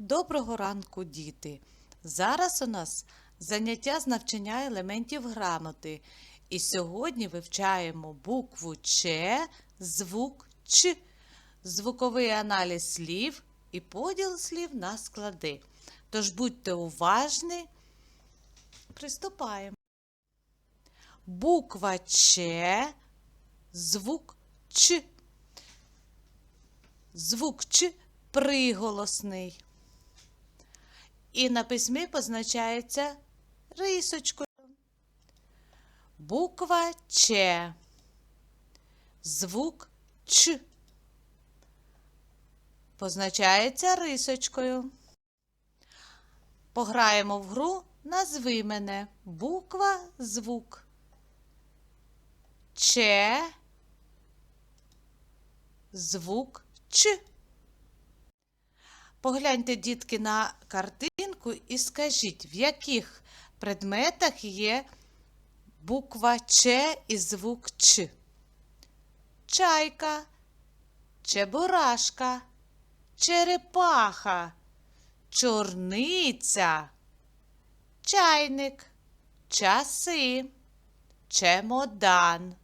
Доброго ранку, діти! Зараз у нас заняття з навчання елементів грамоти. І сьогодні вивчаємо букву Ч, звук Ч, звуковий аналіз слів і поділ слів на склади. Тож будьте уважні, приступаємо. Буква Ч, звук Ч. Звук Ч приголосний. І на письмі позначається рисочкою. Буква Ч. Звук Ч. Позначається рисочкою. Пограємо в гру Назви мене. Буква звук. Ч. Звук Ч. Погляньте, дітки, на картинку і скажіть, в яких предметах є буква Ч і звук Ч. Чайка, чебурашка, черепаха, чорниця, чайник, часи, чемодан.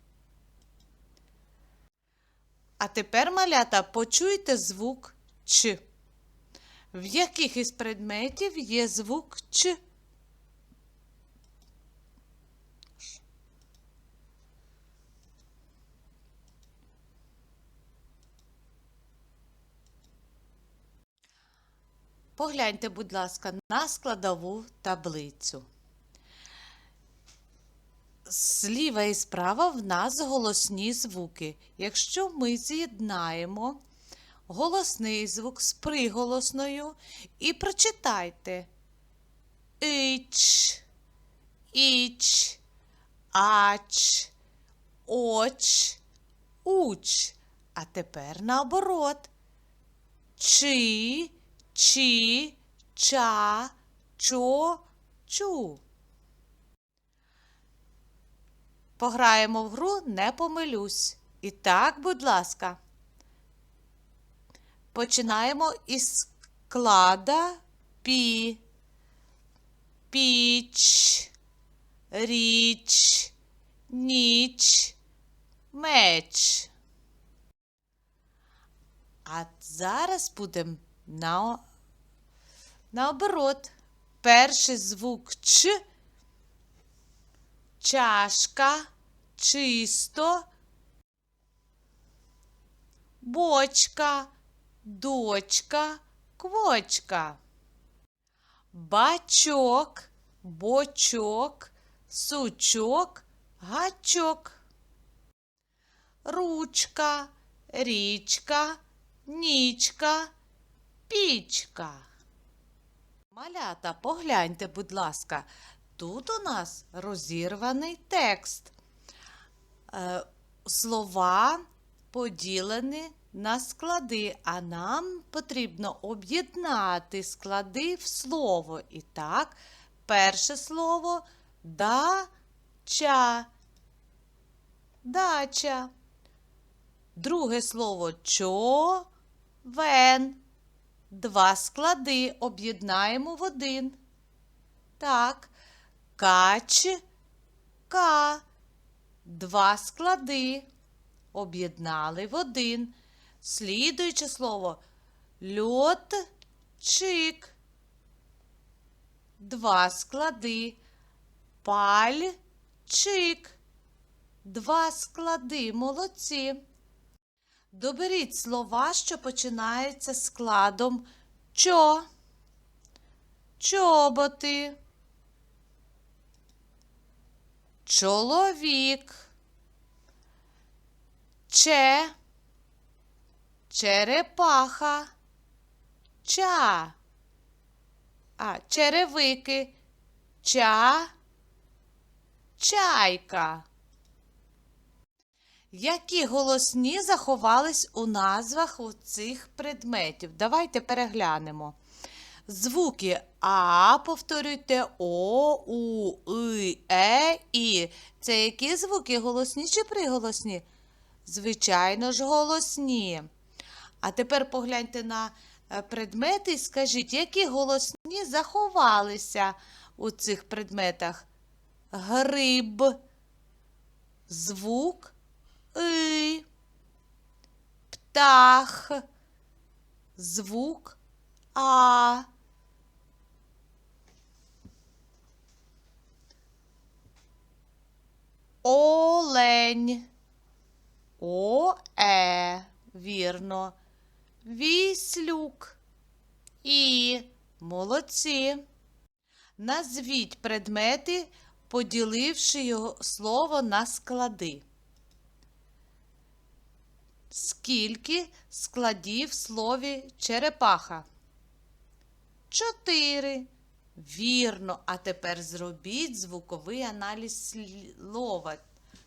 А тепер, малята, почуйте звук Ч. В яких із предметів є звук Ч? Погляньте, будь ласка, на складову таблицю. Зліва і справа в нас голосні звуки. Якщо ми з'єднаємо голосний звук з приголосною і прочитайте Іч, іч, ач, оч, уч. А тепер наоборот. Чи, чи, ча, чо, чу. Пограємо в гру не помилюсь. І так, будь ласка. Починаємо із склада пі, піч, річ, ніч, меч. А зараз будемо на, наоборот. Перший звук Ч, чашка, чисто, бочка, дочка, квочка. Бачок, бочок, сучок, гачок. Ручка, річка, нічка, пічка. Малята, погляньте, будь ласка, тут у нас розірваний текст. Е, слова поділені на склади, а нам потрібно об'єднати склади в слово. І так, перше слово дача. Дача. Друге слово човен. Два склади об'єднаємо в один. Так, качка. Два склади об'єднали в один. Слідуюче слово льотчик. Два склади. Пальчик. Два склади. Молодці. Доберіть слова, що починаються складом чо. Чоботи. Чоловік. Че. Черепаха. Ча. А, черевики. Ча. Чайка. Які голосні заховались у назвах у цих предметів? Давайте переглянемо. Звуки А, повторюйте О, У, И, Е, І. Це які звуки голосні чи приголосні? Звичайно ж, голосні. А тепер погляньте на е, предмети і скажіть, які голосні заховалися у цих предметах? Гриб, звук и, птах, звук а. Олень. О, е, вірно. Віслюк. І. Молодці. Назвіть предмети, поділивши його слово на склади. Скільки складів в слові черепаха? Чотири. Вірно. А тепер зробіть звуковий аналіз слова,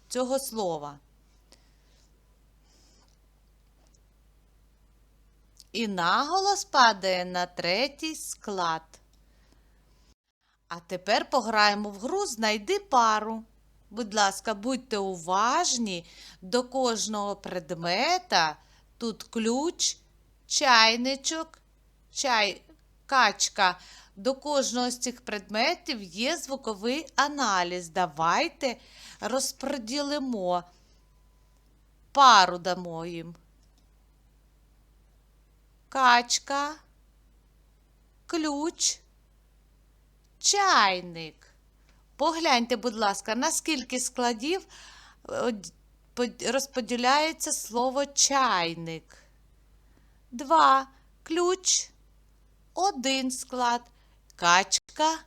цього слова. І наголос падає на третій склад. А тепер пограємо в гру Знайди пару. Будь ласка, будьте уважні до кожного предмета. Тут ключ, чайничок, чай, качка. До кожного з цих предметів є звуковий аналіз. Давайте розподілимо, пару дамо їм. Качка, ключ, чайник. Погляньте, будь ласка, на скільки складів е, розподіляється слово чайник. Два. Ключ. Один склад. Качка.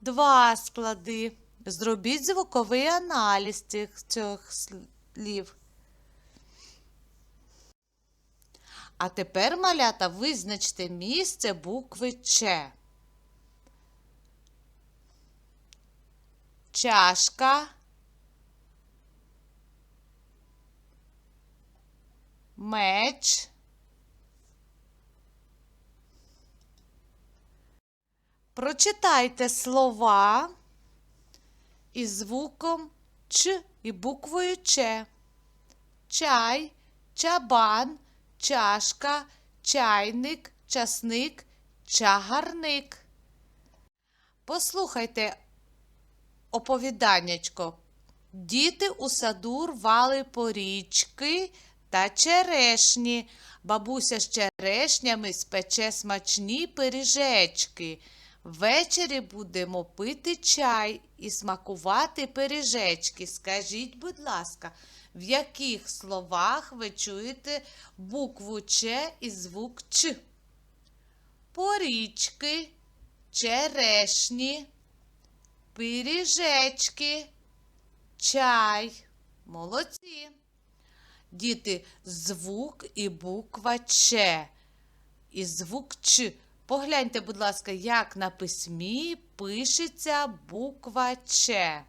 Два склади. Зробіть звуковий аналіз цих, цих слів. А тепер, малята, визначте місце букви Ч. Чашка. Меч. Прочитайте слова із звуком Ч і буквою Ч. Чай, чабан, чашка, чайник, часник, чагарник. Послухайте оповіданнячко. Діти у саду рвали порічки та черешні. Бабуся з черешнями спече смачні пиріжечки. Ввечері будемо пити чай і смакувати пиріжечки. Скажіть, будь ласка, в яких словах ви чуєте букву Ч і звук Ч? Порічки, черешні, пиріжечки, чай. Молодці. Діти, звук і буква Ч. І звук Ч. Погляньте, будь ласка, як на письмі пишеться буква Ч.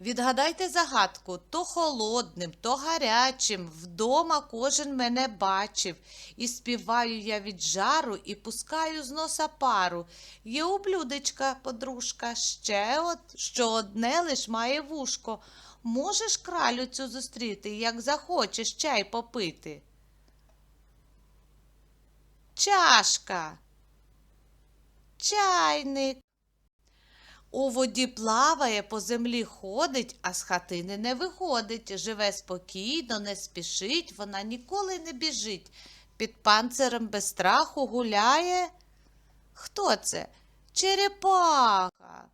Відгадайте загадку то холодним, то гарячим. Вдома кожен мене бачив. І співаю я від жару, і пускаю з носа пару. Є у блюдечка, подружка, ще от, що одне лиш має вушко. Можеш кралю цю зустріти, як захочеш чай попити. Чашка, чайник. У воді плаває, по землі ходить, а з хатини не виходить. Живе спокійно, не спішить, вона ніколи не біжить. Під панцирем без страху гуляє. Хто це? Черепаха.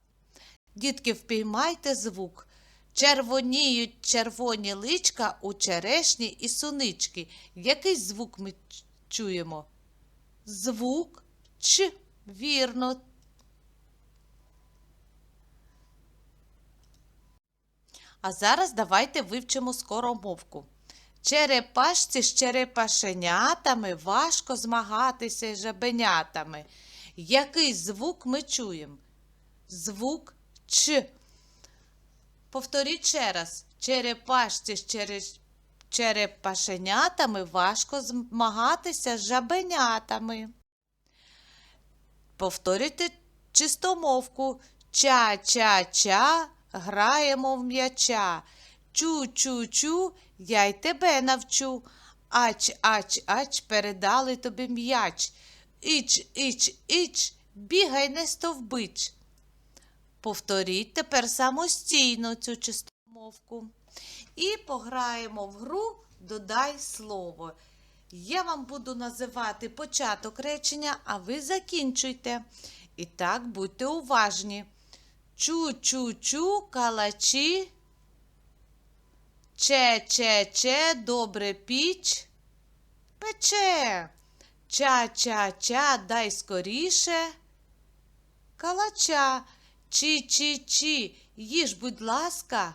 Дітки, впіймайте звук. Червоніють червоні личка у черешні і сунички. Який звук ми чуємо? Звук Ч. Вірно. А зараз давайте вивчимо скоромовку. Черепашці з черепашенятами важко змагатися з жабенятами. Який звук ми чуємо? Звук Ч. Повторіть ще раз. Черепашці з чере- черепашенятами важко змагатися з жабенятами. Повторюйте чистомовку. Ча-ча-ча, граємо в м'яча. Чу-чу-чу, я й тебе навчу. Ач, ач, ач, передали тобі м'яч. Іч, іч, іч, бігай не стовбич. Повторіть тепер самостійно цю чистомовку. І пограємо в гру Додай слово. Я вам буду називати початок речення, а ви закінчуйте. І так будьте уважні. Чу-чу-чу, калачі. Че-че-че, добре піч. Пече. Ча-ча-ча, дай скоріше. Калача. Чи-чи-чи, їж, будь ласка.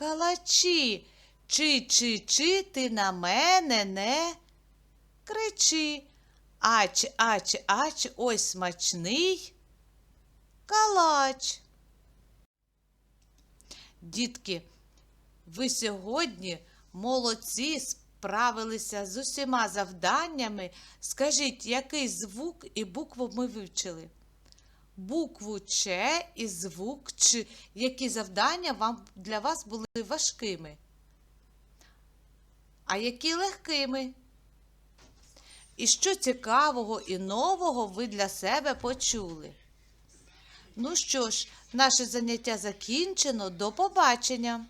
Калачі. Чи-чи-чи, ти на мене не кричи. Ач, ач, ач, ось смачний. Калач. Дітки, ви сьогодні молодці, справилися з усіма завданнями. Скажіть, який звук і букву ми вивчили? Букву Ч і звук Ч. Які завдання вам, для вас були важкими? А які легкими? І що цікавого і нового ви для себе почули? Ну що ж, наше заняття закінчено. До побачення!